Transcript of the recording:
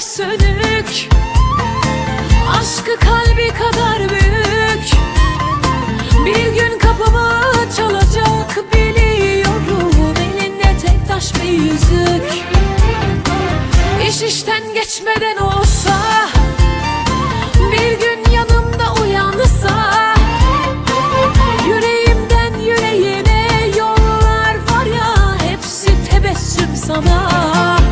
sönük. Aşkı kalbi kadar büyük. Bir gün kapımı çalacak biliyorum Elinde tek taş bir yüzük. İş işten geçmeden olsa Bir gün yanımda uyansa Yüreğimden yüreğine yollar var ya Hepsi tebessüm sana.